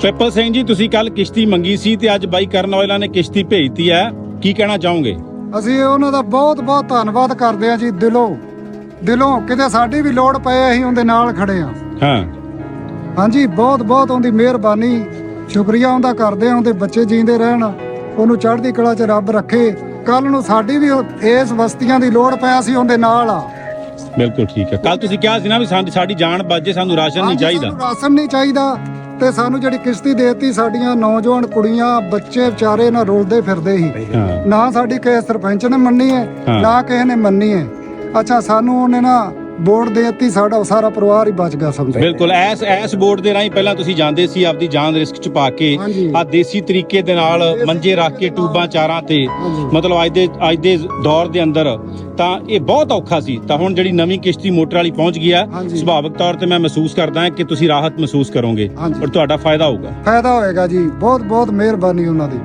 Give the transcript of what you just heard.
ਪਿੱਪਲ ਸਿੰਘ ਜੀ ਤੁਸੀਂ ਕੱਲ ਕਿਸ਼ਤੀ ਮੰਗੀ ਸੀ ਤੇ ਅੱਜ ਬਾਈ ਕਰਨ ਔਜਲਾ ਨੇ ਕਿਸ਼ਤੀ ਭੇਜਤੀ ਹੈ। ਕੀ ਕਹਿਣਾ ਚਾਹੋਗੇ? ਅਸੀਂ ਉਹਨਾਂ ਦਾ ਬਹੁਤ ਬਹੁਤ ਧੰਨਵਾਦ ਕਰਦੇ ਹਾਂ ਜੀ ਦਿਲੋਂ। ਦਿਲੋਂ ਕਿਤੇ ਸਾਡੀ ਵੀ ਲੋੜ ਪਏ ਅਸੀਂ ਉਹਦੇ ਨਾਲ ਖੜੇ ਹਾਂ। ਹਾਂ। ਹਾਂਜੀ ਬਹੁਤ ਬਹੁਤ ਉਹਦੀ ਮਿਹਰਬਾਨੀ। ਸ਼ੁਕਰੀਆ ਉਹਦਾ ਕਰਦੇ ਹਾਂ ਉਹਦੇ ਬੱਚੇ ਜੀਂਦੇ ਰਹਿਣ। ਉਹਨੂੰ ਚੜ੍ਹਦੀ ਕਲਾ 'ਚ ਰੱਬ ਰੱਖੇ। ਕੱਲ ਨੂੰ ਸਾਡੀ ਵੀ ਇਸ ਬਸਤੀਆਂ ਦੀ ਲੋੜ ਪਿਆ ਸੀ ਉਹਦੇ ਨਾਲ ਆ ਬਿਲਕੁਲ ਠੀਕ ਹੈ। ਕੱਲ ਤੁਸੀਂ ਕਿਹਾ ਸੀ ਨਾ ਵੀ ਸਾਡੀ ਜਾਨ ਬਚੇ ਸਾਨੂੰ ਰਾਸ਼ਨ ਨਹੀਂ ਚਾਹੀਦਾ। ਸਾਨੂੰ ਰਾਸ਼ਨ ਨਹੀਂ ਚਾਹੀਦਾ। ਤੇ ਸਾਨੂੰ ਜਿਹੜੀ ਕਿਸ਼ਤੀ ਦੇਤੀ ਸਾਡੀਆਂ ਨੌਜਵਾਨ ਕੁੜੀਆਂ ਬੱਚੇ ਵਿਚਾਰੇ ਨਾਲ ਰੁਲਦੇ ਫਿਰਦੇ ਸੀ। ਹਾਂ। ਨਾ ਸਾਡੀ ਕਿਸੇ ਸਰਪੰਚ ਨੇ ਮੰਨੀ ਹਾਂ। ਨਾ ਕਿਸੇ ਨੇ ਮੰਨੀ ਹੈ। ਅੱਛਾ ਸਾਨੂੰ ਉਹਨੇ ਨਾ ਵੋਟ ਦੇਤੀ ਸਾਡਾ ਸਾਰਾ ਪਰਿਵਾਰ ਹੀ ਬਚ ਗਿਆ ਸਮਝੋ ਬਿਲਕੁਲ ਐਸ ਐਸ ਬੋਰਡ ਦੇ ਰਾਹੀਂ ਪਹਿਲਾਂ ਤੁਸੀਂ ਜਾਂਦੇ ਸੀ ਆਪਦੀ ਜਾਨ ਰਿਸਕ ਚ ਪਾ ਕੇ ਹਾਂਜੀ। ਆ ਦੇਸੀ ਤਰੀਕੇ ਦੇ ਨਾਲ ਮੰਜੇ ਰੱਖ ਕੇ ਟੂਬਾਂ ਚਾਰਾਂ ਤੇ ਹਾਂਜੀ। ਮਤਲਬ ਅੱਜ ਦੇ ਅੱਜ ਦੇ ਦੌਰ ਦੇ ਅੰਦਰ ਤਾਂ ਇਹ ਬਹੁਤ ਔਖਾ ਸੀ ਤਾਂ ਹੁਣ ਜਿਹੜੀ ਨਵੀਂ ਕਿਸ਼ਤੀ ਮੋਟਰ ਵਾਲੀ ਪਹੁੰਚ ਗਈ ਆ ਹਾਂਜੀ। ਸੁਭਾਵਿਕ ਤੌਰ ਤੇ ਮੈਂ ਮਹਿਸੂਸ ਕਰਦਾ ਹਾਂ ਕਿ ਤੁਸੀਂ ਰਾਹਤ ਮਹਿਸੂਸ ਕਰੋਗੇ ਹਾਂਜੀ। ਔਰ ਤੁਹਾਡਾ ਫਾਇਦਾ ਹੋਊਗਾ ਫਾਇਦਾ ਹੋਏਗਾ ਜੀ ਬਹੁਤ ਬਹੁਤ ਮਿਹਰਬਾਨੀ ਉਹਨਾਂ ਦੀ